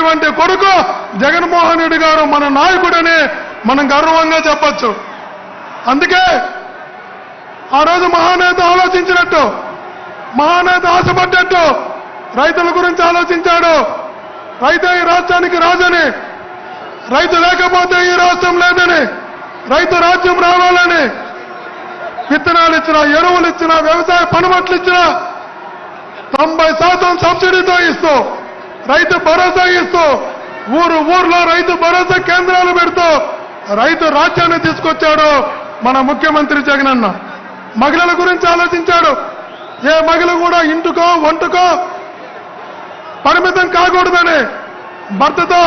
పుట్టినటువంటి కొడుకు జగన్మోహన్ రెడ్డి గారు మన నాయకుడని మనం గర్వంగా చెప్పచ్చు. అందుకే ఆ రోజు మహానేత ఆలోచించినట్టు మహానేత ఆశపడ్డట్టు రైతుల గురించి ఆలోచించాడు. రైతే ఈ రాష్ట్రానికి రాజని రైతు లేకపోతే ఈ రాష్ట్రం లేదని రైతు రాజ్యం రావాలని విత్తనాలు ఇచ్చిన ఎరువులు ఇచ్చిన వ్యవసాయ పనిమట్లు ఇచ్చిన తొంభై శాతం సబ్సిడీతో ఇస్తూ రైతు భరోసా ఇస్తూ ఊరు ఊర్లో రైతు భరోసా కేంద్రాలు పెడుతూ రైతు రాజ్యాన్ని తీసుకొచ్చాడు మన ముఖ్యమంత్రి జగనన్న. మహిళల గురించి ఆలోచించాడు. ఏ మహిళ కూడా ఇంటికో వంటకో పరిమితం కాకూడదని భర్తతో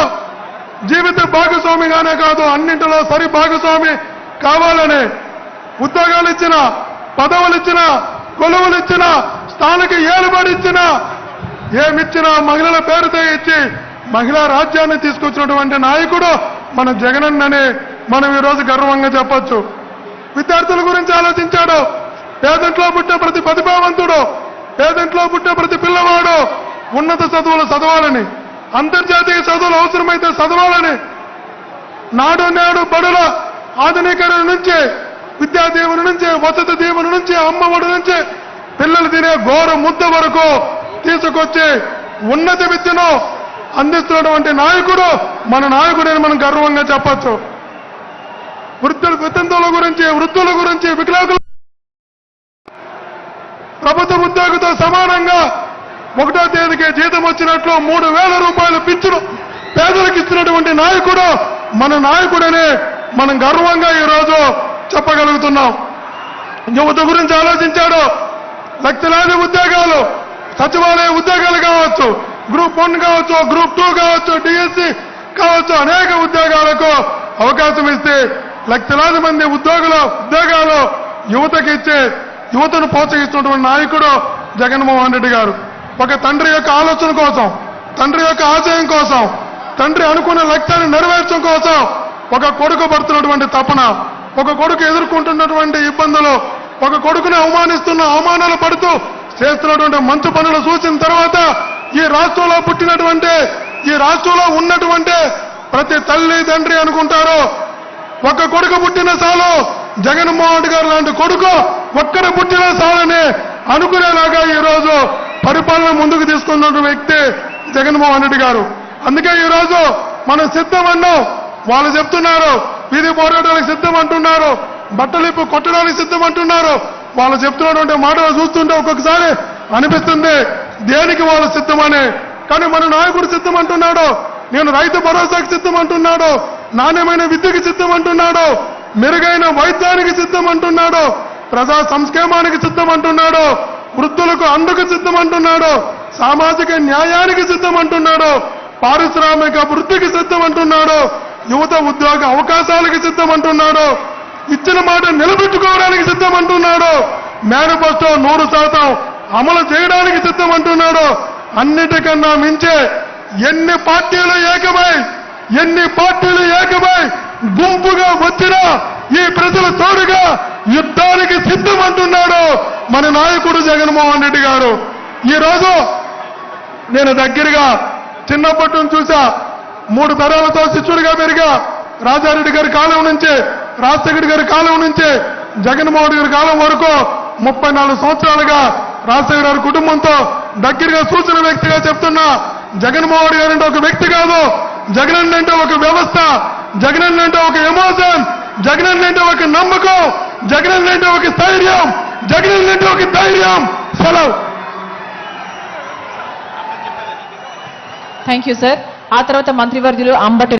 జీవిత భాగస్వామిగానే కాదు అన్నింటిలో సరి భాగస్వామి కావాలని ఉద్యోగాలు ఇచ్చిన పదవులు ఇచ్చిన కొలువులు ఇచ్చిన స్థానిక ఏలుబడి ఇచ్చిన ఏమిచ్చినా మహిళల పేరుతో ఇచ్చి మహిళా రాజ్యాన్ని తీసుకొచ్చినటువంటి నాయకుడు మన జగనన్నని మనం ఈరోజు గర్వంగా చెప్పచ్చు. విద్యార్థుల గురించి ఆలోచించాడు. పేదంట్లో పుట్టే ప్రతి ప్రతిభావంతుడు పేదంట్లో పుట్టే ప్రతి పిల్లవాడు ఉన్నత చదువులు చదవాలని అంతర్జాతీయ చదువులు అవసరమైతే చదవాలని నాడు నేడు బడుల ఆధునీకరణ నుంచి విద్యా దీవెన నుంచి వసతి దీవెన నుంచి అమ్మఒడి నుంచి పిల్లలు తినే ఘోర ముద్ద వరకు తీసుకొచ్చి ఉన్నత విద్యను అందిస్తున్నటువంటి నాయకుడు మన నాయకుడని మనం గర్వంగా చెప్పచ్చు. వృద్ధుల వితంతుల గురించి వృద్ధుల గురించి వికలాంగుల ప్రభుత్వ ఉద్యోగితో సమానంగా ఒకటో తేదీకి జీతం వచ్చినట్లు మూడు వేల రూపాయలు పిచ్చును పేదలకు ఇచ్చినటువంటి నాయకుడు మన నాయకుడని మనం గర్వంగా ఈరోజు చెప్పగలుగుతున్నాం. యువత గురించి ఆలోచించాడు. లక్షలాది ఉద్యోగాలు సచివాలయ ఉద్యోగాలు కావచ్చు గ్రూప్ వన్ కావచ్చు గ్రూప్ టూ కావచ్చు డిఎస్సి కావచ్చు అనేక ఉద్యోగాలకు అవకాశం ఇస్తే లక్షలాది మంది ఉద్యోగుల ఉద్యోగాలు యువతకి ఇచ్చి యువతను ప్రోత్సహిస్తున్నటువంటి నాయకుడు జగన్మోహన్ రెడ్డి గారు. ఒక తండ్రి యొక్క ఆలోచన కోసం తండ్రి యొక్క ఆశయం కోసం తండ్రి అనుకున్న లక్ష్యాన్ని నెరవేర్చడం కోసం ఒక కొడుకు పడుతున్నటువంటి తపన ఒక కొడుకు ఎదుర్కొంటున్నటువంటి ఇబ్బందులు ఒక కొడుకుని అవమానిస్తున్న అవమానాలు పడుతూ చేస్తున్నటువంటి మంచి పనులు చూసిన తర్వాత ఈ రాష్ట్రంలో పుట్టినటువంటి ఈ రాష్ట్రంలో ఉన్నటువంటి ప్రతి తల్లి తండ్రి అనుకుంటారు ఒక్క కొడుకు పుట్టిన చాలు. జగన్మోహన్ రెడ్డి గారు లాంటి కొడుకు ఒక్కడ పుట్టిన సాలని అనుకునేలాగా ఈ రోజు పరిపాలన ముందుకు తీసుకున్న వ్యక్తి జగన్మోహన్ రెడ్డి గారు. అందుకే ఈరోజు మనం సిద్ధమన్నాం వాళ్ళు చెప్తున్నారు వీధి పోరాటానికి సిద్ధం అంటున్నారు బట్టలిప్పు కొట్టడానికి సిద్ధం అంటున్నారు. వాళ్ళు చెప్తున్నటువంటి మాటలు చూస్తుంటే ఒక్కొక్కసారి అనిపిస్తుంది దేనికి వాళ్ళు సిద్ధమని. కానీ మన నాయకుడు సిద్ధం అంటున్నాడు నేను రైతు భరోసాకి సిద్ధం అంటున్నాడు నాణ్యమైన విద్యకి సిద్ధం అంటున్నాడు మెరుగైన వైద్యానికి సిద్ధం అంటున్నాడు ప్రజా సంక్షేమానికి సిద్ధం అంటున్నాడు వృద్ధులకు అందుకు సిద్ధం అంటున్నాడు సామాజిక న్యాయానికి సిద్ధం అంటున్నాడు పారిశ్రామిక వృద్ధికి సిద్ధం అంటున్నాడు యువత ఉద్యోగ అవకాశాలకి సిద్ధం అంటున్నాడు ఇచ్చిన మాట నిలబెట్టుకోవడానికి సిద్ధం అంటున్నాడో మేనిఫెస్టో నూరు శాతం అమలు చేయడానికి సిద్ధం అంటున్నాడో అన్నిటికన్నా మించే ఎన్ని పార్టీలు ఏకమై ఎన్ని పార్టీలు ఏకమై గుంపుగా వచ్చినా ఈ ప్రజల తోడుగా యుద్ధానికి సిద్ధం అంటున్నాడు మన నాయకుడు జగన్మోహన్ రెడ్డి గారు. ఈరోజు నేను దగ్గరగా చిన్నప్పటి నుంచి చూసా మూడు తరాలతో శిష్యుడిగా పెరిగా రాజారెడ్డి గారి కాలం నుంచి రాజశేఖర్ గారి కాలం నుంచి జగన్మోహన్ గారి కాలం వరకు ముప్పై నాలుగు సంవత్సరాలుగా రాజశేఖర్ గారి కుటుంబంతో దగ్గరగా చూసిన వ్యక్తిగా చెప్తున్నా జగన్మోహన్ గారు అంటే ఒక వ్యక్తి కాదు. జగన్ అంటే ఒక వ్యవస్థ. జగన్ అంటే ఒక ఎమోషన్. జగన్ అంటే ఒక నమ్మకం. జగన్ అంటే ఒక స్థైర్యం. జగన్ అంటే ఒక ధైర్యం. సెలవు. థ్యాంక్ యూ సార్ ఆ తర్వాత మంత్రివర్యులు అంబటి